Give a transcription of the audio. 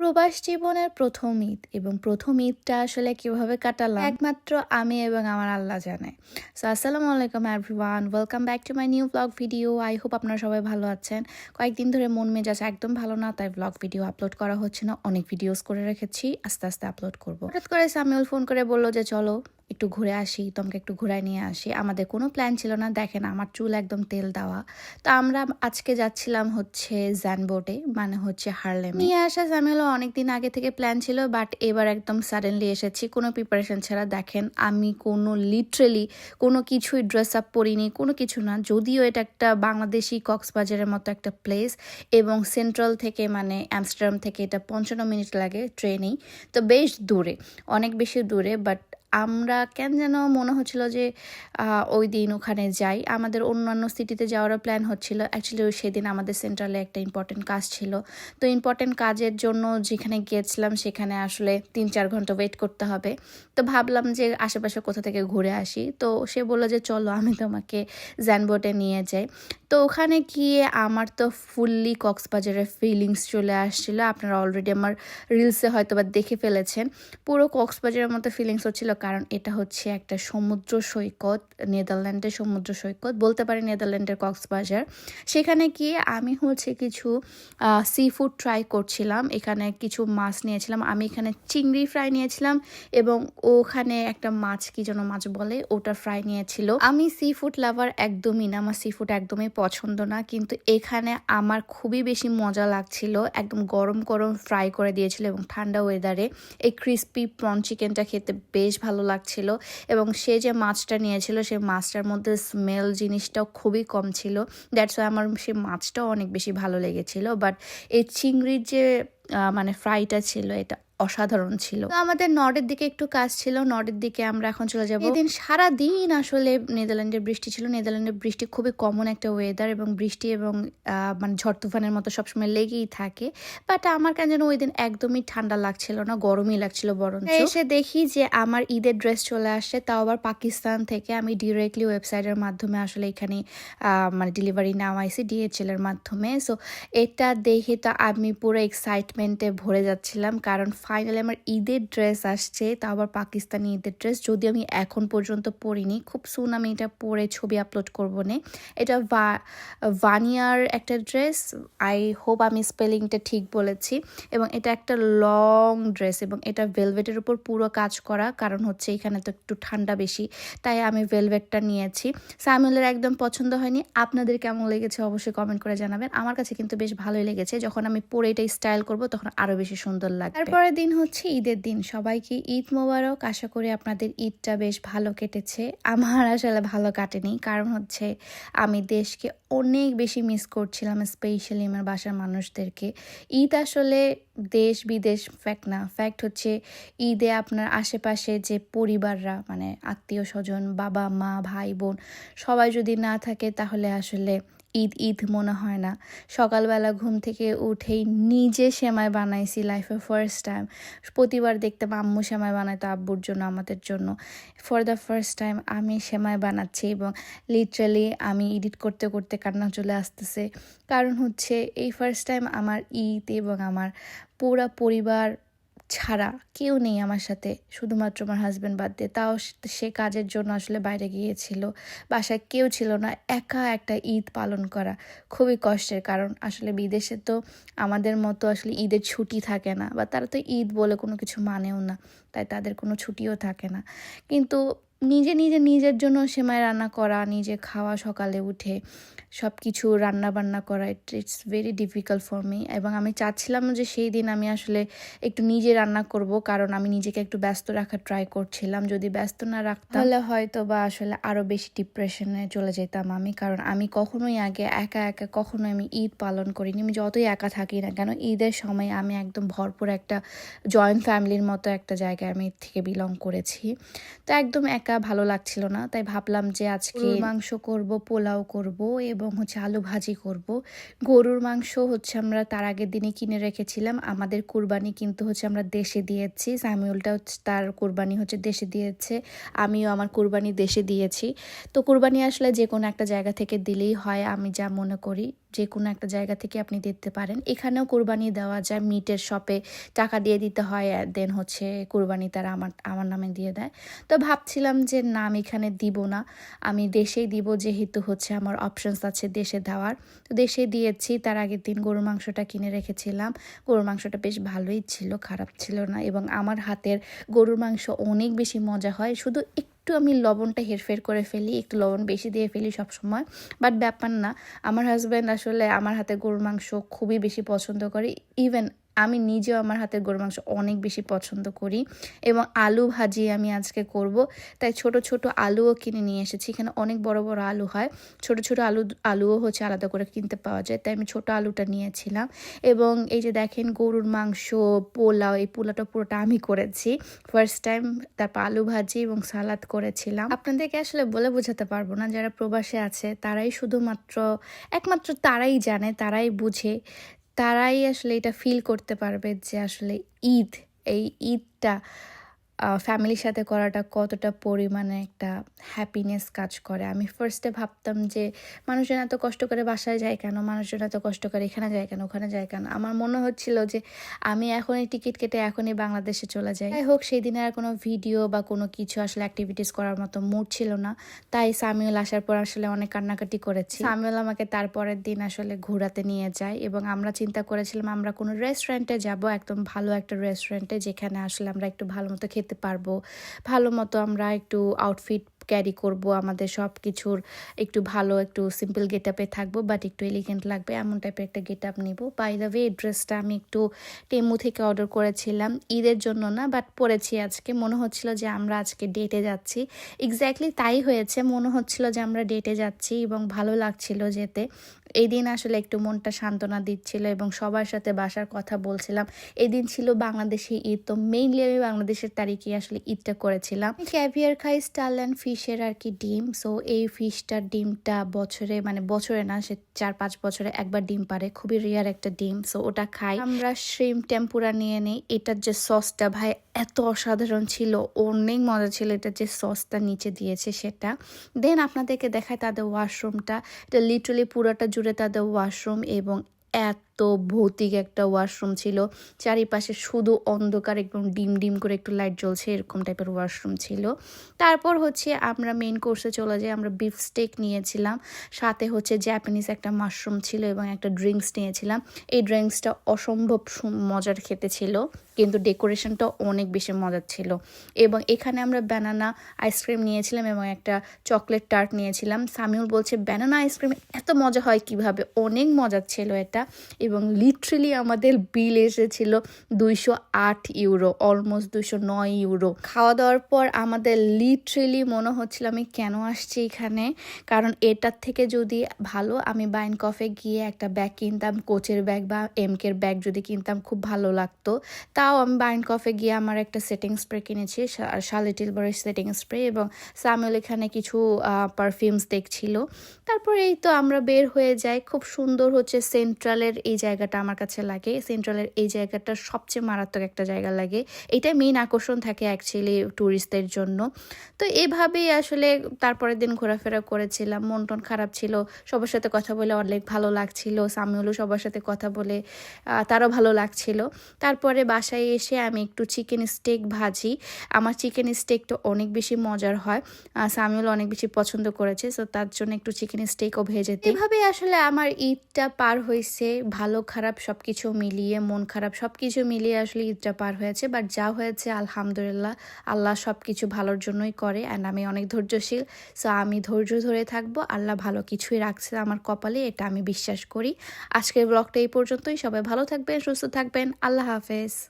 প্রবাস জীবনের প্রথম ঈদ এবং প্রথম ঈদটা আসলে কীভাবে কাটালাম? একমাত্র আমি এবং আমার আল্লাহ জানে। সো আসসালামু আলাইকুম everyone welcome back to my new blog video I hope আপনারা সবাই ভালো আছেন। কয়েকদিন ধরে মন মেজাজ একদম ভালো না, তাই ব্লগ ভিডিও আপলোড করা হচ্ছে না। অনেক ভিডিওস করে রেখেছি, আস্তে আস্তে আপলোড করব। হঠাৎ করে সামিউল ফোন করে বলল যে, চলো। একটু ঘুরে আসি, তোমাকে একটু ঘুরায় নিয়ে আসি। আমাদের কোনো প্ল্যান ছিল না। দেখেন, আমার চুল একদম তেল দেওয়া। তো আমরা আজকে যাচ্ছিলাম হচ্ছে জ্যানবোর্ডে মানে হচ্ছে হারলেম নিয়ে আসা জামেলো অনেক দিন আগে থেকে প্ল্যান ছিল বাট এবার একদম সাডেনলি এসেছি। কোনো প্রিপারেশন ছাড়া দেখেন, আমি কোনো লিটারেলি কোনো কিছুই ড্রেস আপ পরিনি, কোনো কিছু না। যদিও এটা একটা বাংলাদেশি কক্সবাজারের মতো একটা প্লেস এবং সেন্ট্রাল থেকে মানে অ্যামস্টারডাম থেকে এটা পঞ্চান্ন মিনিট লাগে ট্রেনেই তো বেশ দূরে, অনেক বেশি দূরে বাট আমরা কেন যেন মনে হচ্ছিল যে ওই দিন ওখানে যাই। আমাদের অন্যান্য সিটিতে যাওয়ারও প্ল্যান হচ্ছিল। অ্যাকচুয়ালি ওই সেদিন আমাদের সেন্ট্রালে একটা ইম্পর্টেন্ট কাজ ছিল। তো ইম্পর্টেন্ট কাজের জন্য যেখানে গিয়েছিলাম সেখানে আসলে তিন চার ঘণ্টা ওয়েট করতে হবে। তো ভাবলাম যে, আশেপাশে কোথা থেকে ঘুরে আসি। তো সে বলল যে, চলো, আমি তোমাকে জ্যানবোটে নিয়ে যাই। তো ওখানে গিয়ে আমার তো ফুললি কক্সবাজারের ফিলিংস চলে আসছিল। আপনারা অলরেডি আমার রিলসে হয়তো বা দেখে ফেলেছেন। পুরো কক্সবাজারের মতো ফিলিংস হচ্ছিল কারণ এটা হচ্ছে একটা সমুদ্র সৈকত, নেদারল্যান্ডের সমুদ্র সৈকত, বলতে পারি নেদারল্যান্ডের কক্সবাজার। সেখানে গিয়ে আমি হচ্ছে কিছু সি ফুড ট্রাই করছিলাম। এখানে কিছু মাছ নিয়েছিলাম। আমি এখানে চিংড়ি ফ্রাই নিয়েছিলাম এবং ওখানে একটা মাছ কি যেন মাছ বলে, ওটা ফ্রাই নিয়েছিল। আমি সি ফুড লাভার একদমই না। আমার সি ফুড একদমই পছন্দ না, কিন্তু এখানে আমার খুবই বেশি মজা লাগছিল। একদম গরম গরম ফ্রাই করে দিয়েছিল এবং ঠান্ডা ওয়েদারে এই ক্রিস্পি প্রন চিকেনটা খেতে বেশ ভালো লাগছিল এবং সে যে মাছটা নিয়েছিল সেই মাছটার মধ্যে স্মেল জিনিসটাও খুবই কম ছিল। দ্যাটস ওয়াই আমার সেই মাছটাও অনেক বেশি ভালো লেগেছিল। বাট এই চিংড়ির যে মানে ফ্রাইটা ছিল, এটা অসাধারণ ছিল। তো আমাদের নর্ডের দিকে একটু কাজ ছিল নর্ডের দিকে আমরা এখন চলে যাব। এদিন সারা দিন আসলে নেদারল্যান্ডের বৃষ্টি ছিল। নেদারল্যান্ডের বৃষ্টি খুবই কমন একটা ওয়েদার এবং বৃষ্টি এবং মানে ঝড় তুফানের মতো সবসময় লেগেই থাকে। বাট আমার কেন যেন ওই দিন একদমই ঠান্ডা লাগছিল না গরমই লাগছিল বরং এসে দেখি যে আমার ঈদের ড্রেস চলে আসছে তাও আবার পাকিস্তান থেকে। আমি ডিরেক্টলি ওয়েবসাইটের মাধ্যমে আসলে এখানে মানে ডেলিভারি নেওয়াইছি ডিএচএল এর মাধ্যমে। সো এটা দেখে তো আমি পুরো এক্সাইটমেন্টে ভরে যাচ্ছিলাম। কারণ ফাইনালি আমার ঈদের ড্রেস আসছে তা আবার পাকিস্তানি ঈদের ড্রেস। যদি আমি এখন পর্যন্ত পরিনি, খুব সুন আমি এটা পরে ছবি আপলোড করব নে। এটা ভানিয়ার একটা ড্রেস আই হোপ আমি স্পেলিংটা ঠিক বলেছি। এবং এটা একটা লং ড্রেস এবং এটা ভেলভেটের উপর পুরো কাজ করা, কারণ হচ্ছে এখানে তো একটু ঠান্ডা বেশি, তাই আমি ভেলভেটটা নিয়েছি। সামিউলের একদম পছন্দ হয়নি, আপনাদের কেমন লেগেছে অবশ্যই কমেন্ট করে জানাবেন। আমার কাছে কিন্তু বেশ ভালোই লেগেছে, যখন আমি পরে এটা স্টাইল করব, তখন আরও বেশি সুন্দর লাগবে। তারপরে দিন হচ্ছে ঈদের দিন। সবাইকে ঈদ মোবারক। আশা করি আপনাদের ঈদটা বেশ ভালো কেটেছে। আমার আসলে ভালো কাটেনি। কারণ হচ্ছে আমি দেশকে অনেক বেশি মিস করছিলাম স্পেশালি আমার বাসার মানুষদেরকে। ঈদ আসলে দেশ বিদেশ ফ্যাক্ট না। ফ্যাক্ট হচ্ছে ঈদে আপনার আশেপাশে যে পরিবাররা মানে আত্মীয় স্বজন, বাবা, মা, ভাই, বোন, সবাই যদি না থাকে তাহলে আসলে ঈদ ঈদ মনে হয় না। সকালবেলা ঘুম থেকে উঠেই নিজে সেমাই বানাইছি লাইফে ফার্স্ট টাইম প্রতিবার দেখতাম আম্মু সেমাই বানাইতো আব্বুর জন্য, আমাদের জন্য। ফর দ্য ফার্স্ট টাইম আমি সেমাই বানাচ্ছি এবং লিটারালি আমি এডিট করতে করতে কান্না চলে আসতেছে। কারণ হচ্ছে এই ফার্স্ট টাইম আমার ঈদ এবং আমার পুরা পরিবার ছাড়া কেউ নেই আমার সাথে। শুধুমাত্র আমার হাজব্যান্ড বাদ দিয়ে। তাও সে কাজের জন্য আসলে বাইরে গিয়েছিল। বাসায় কেউ ছিল না। একা একটা ঈদ পালন করা খুবই কষ্টের। কারণ আসলে বিদেশে তো আমাদের মতো আসলে ঈদের ছুটি থাকে না। বা তারা তো ঈদ বলে কোনো কিছু মানেও না। তাই তাদের কোনো ছুটিও থাকে না। কিন্তু নিজে নিজে, নিজের জন্য সেমাই রান্না করা, নিজে খাওয়া, সকালে উঠে সব কিছু রান্না বান্না করা it it's very difficult for me এবং আমি চাচ্ছিলাম যে সেই দিন আমি আসলে একটু নিজে রান্না করব, কারণ আমি নিজেকে একটু ব্যস্ত রাখার ট্রাই করছিলাম। যদি ব্যস্ত না রাখতাম, তাহলে হয়তো বা আসলে আরও বেশি ডিপ্রেশনে চলে যেতাম আমি, কারণ আমি কখনোই আগে একা একা কখনোই আমি ঈদ পালন করিনি। আমি যতই একা থাকি না কেন, ঈদের সময় আমি একদম ভরপুর একটা জয়েন্ট ফ্যামিলির মতো একটা জায়গায় আমি থেকে বিলং করেছি। তো একদম একা একা ভালো লাগছিল না তাই ভাবলাম যে আজকে মাংস করব পোলাও করব এবং হচ্ছে আলু ভাজি করব। গরুর মাংস হচ্ছে আমরা তার আগের দিনে কিনে রেখেছিলাম। আমাদের কুরবানি কিন্তু হচ্ছে আমরা দেশে দিয়েছি সামিউলটা হচ্ছে তার কুরবানি হচ্ছে দেশে দিয়েছে আমিও আমার কুরবানি দেশে দিয়েছি। তো কুরবানি আসলে যে কোনো একটা জায়গা থেকে দিলেই হয় আমি যা মনে করি যে কোনো একটা জায়গা থেকে আপনি দিতে পারেন। এখানেও কোরবানি দেওয়া যায় মিটের শপে টাকা দিয়ে দিতে হয় দেন হচ্ছে কোরবানি তারা আমার আমার নামে দিয়ে দেয়। তো ভাবছিলাম যে, না, আমি এখানে দিব না। আমি দেশেই দিব, যেহেতু হচ্ছে আমার অপশনস আছে দেশে দেওয়ার। তো দেশে দিয়েছি, তার আগের দিন গরুর মাংসটা কিনে রেখেছিলাম। গরুর মাংসটা বেশ ভালোই ছিল, খারাপ ছিল না এবং আমার হাতের গরুর মাংস অনেক বেশি মজা হয়। শুধু একটু আমি লবণটা হেরফের করে ফেলি, একটু লবণ বেশি দিয়ে ফেলি সব সময় বাট ব্যাপার না, আমার হাজব্যান্ড আসলে আমার হাতে গরুর মাংস খুবই বেশি পছন্দ করে। ইভেন আমি নিজেও আমার হাতের গরুর মাংস অনেক বেশি পছন্দ করি এবং আলু ভাজি আমি আজকে করব। তাই ছোট ছোট আলুও কিনে নিয়ে এসেছি। এখানে অনেক বড় বড় আলু হয়। ছোট ছোট আলু, আলুও হচ্ছে আলাদা করে কিনতে পাওয়া যায়। তাই আমি ছোট আলুটা নিয়েছিলাম। এবং এই যে দেখেন গরুর মাংস, পোলাও, এই পোলাওটা পুরোটা আমি করেছি। ফার্স্ট টাইম তারপর আলু ভাজি এবং সালাদ করেছিলাম। আপনাদেরকে আসলে বলে বোঝাতে পারব না, যারা প্রবাসে আছে, তারাই শুধুমাত্র, একমাত্র তারাই জানে, তারাই বুঝে তারাই আসলে এটা ফিল করতে পারবে যে আসলে ঈদ এই ঈদটা ফ্যামিলির সাথে করাটা কতটা পরিমাণে একটা হ্যাপিনেস কাজ করে? আমি ফার্স্টে ভাবতাম যে, মানুষজন এত কষ্ট করে বাসায় যায় কেন? মানুষজন এত কষ্ট করে এখানে যায় কেন? ওখানে যায় কেন? আমার মনে হচ্ছিল যে, আমি এখনই টিকিট কেটে এখনই বাংলাদেশে চলে যাই। যাই হোক, সেই দিনে আর কোনো ভিডিও বা কোনো কিছু আসলে অ্যাক্টিভিটিস করার মতো মুড ছিল না। তাই সামিউল আসার পর আসলে অনেক কান্নাকাটি করেছি। সামিউল আমাকে তারপরের দিন আসলে ঘোরাতে নিয়ে যায় এবং আমরা চিন্তা করেছিলাম, আমরা কোনো রেস্টুরেন্টে যাব, একদম ভালো একটা রেস্টুরেন্টে যেখানে আসলে আমরা একটু ভালো মতো খেতে খেতে পারব। ভালো মতো আমরা একটু আউটফিট ক্যারি করব, আমাদের সব কিছুর একটু ভালো, একটু সিম্পল গেট আপে থাকব বাট একটু এলিগেন্ট লাগবে, এমন টাইপের একটা গেট আপ নিবো। বাই দ্য ওয়ে ড্রেসটা আমি একটু টেমু থেকে অর্ডার করেছিলাম, ঈদের জন্য না বাট পরেছি আজকে। মনে হচ্ছিল যে আমরা আজকে ডেটে যাচ্ছি। এক্স্যাক্টলি তাই হয়েছে, মনে হচ্ছিল যে আমরা ডেটে যাচ্ছি এবং ভালো লাগছিল যেতে। এই দিন আসলে একটু মনটা সান্ত্বনা দিচ্ছিল এবং সবার সাথে বাসার কথা বলছিলাম। এই দিন ছিল বাংলাদেশি ঈদ, তো মেইনলি আমি বাংলাদেশের তারিখে আসলে ঈদটা করেছিলাম। ক্যাভিয়ার খাই স্টার অ্যান্ড ফিশের আর কি ডিম। সো এই ফিশটার ডিমটা বছরে মানে বছরে না, সে চার পাঁচ বছরে একবার ডিম পারে খুবই রেয়ার একটা ডিম সো ওটা খাই। আমরা শ্রিম টেম্পুরা নিয়ে নিই। এটার যে সসটা ভাই, এত অসাধারণ ছিল। অনেক মজা ছিল এটা যে সসটা নিচে দিয়েছে সেটা। দেন আপনাদেরকে দেখায় তাদের ওয়াশরুমটা এটা লিটারালি পুরোটা জুড়ে তাদের ওয়াশরুম এবং এত ভৌতিক একটা ওয়াশরুম ছিল। চারিপাশে শুধু অন্ধকার একদম ডিম ডিম করে একটু লাইট জ্বলছে, এরকম টাইপের ওয়াশরুম ছিল। তারপর হচ্ছে আমরা মেন কোর্সে চলে যাই, আমরা বিফ স্টেক নিয়েছিলাম। সাথে হচ্ছে জ্যাপানিজ একটা মাশরুম ছিল এবং একটা ড্রিঙ্কস নিয়েছিলাম। এই ড্রিঙ্কসটা অসম্ভব মজার খেতে ছিল, কিন্তু ডেকোরেশনটা অনেক বেশি মজার ছিল। এবং এখানে আমরা ব্যানানা আইসক্রিম নিয়েছিলাম এবং একটা চকলেট টার্ট নিয়েছিলাম। সামিউল বলছে ব্যানানা আইসক্রিম এত মজা হয় কীভাবে? অনেক মজার ছিল এটা। এবং লিটারেলি আমাদের বিল এসেছিল দুইশো আট ইউরো অলমোস্ট দুইশো নয় ইউরো খাওয়া দাওয়ার পর আমাদের লিটারেলি মনে হচ্ছিল আমি কেন আসছি এখানে? কারণ এটার থেকে যদি ভালো, আমি বাইন কফে গিয়ে একটা ব্যাগ কিনতাম, কোচের ব্যাগ বা এমকের ব্যাগ যদি কিনতাম, খুব ভালো লাগতো। তাও আমি বাইন কফে গিয়ে আমার একটা সেটিং স্প্রে কিনেছি শালি টিলবারের সেটিং স্প্রে এবং সামিউল এখানে কিছু পারফিউমস দেখছিল। তারপরে এই তো আমরা বের হয়ে যাই, খুব সুন্দর হচ্ছে সেন্ট্রালের এই জায়গাটা আমার কাছে লাগে। সেন্ট্রালের এই জায়গাটা সবচেয়ে মারাত্মক একটা জায়গা লাগে। এটাই মেইন আকর্ষণ থাকে অ্যাকচুয়ালি ট্যুরিস্টদের জন্য। তো এভাবেই আসলে তারপরের দিন ঘোরাফেরা করেছিলাম। মন টন খারাপ ছিল, সবার সাথে কথা বলে অনেক ভালো লাগছিল। সামিউলও সবার সাথে কথা বলে তারও ভালো লাগছিল। তারপরে বাসায় এসে আমি একটু চিকেন স্টেক ভাজি। আমার চিকেন স্টেকটা অনেক বেশি মজার হয়। সামিউল অনেক বেশি পছন্দ করেছে সো তার জন্য একটু চিকেন স্টেকও ভেজে এভাবেই আসলে আমার ঈদটা পার হয়েছে ভালো, খারাপ সব কিছু মিলিয়ে, মন খারাপ সব কিছু মিলিয়ে আসলে ঈদটা পার হয়েছে। বাট যা হয়েছে, আলহামদুলিল্লাহ, আল্লাহ সব কিছু ভালোর জন্যই করে অ্যান্ড আমি অনেক ধৈর্যশীল। সো আমি ধৈর্য ধরে থাকব, আল্লাহ ভালো কিছুই রাখছে আমার কপালে, এটা আমি বিশ্বাস করি। আজকের ব্লগটা এই পর্যন্তই। সবাই ভালো থাকবেন, সুস্থ থাকবেন। আল্লাহ হাফেজ।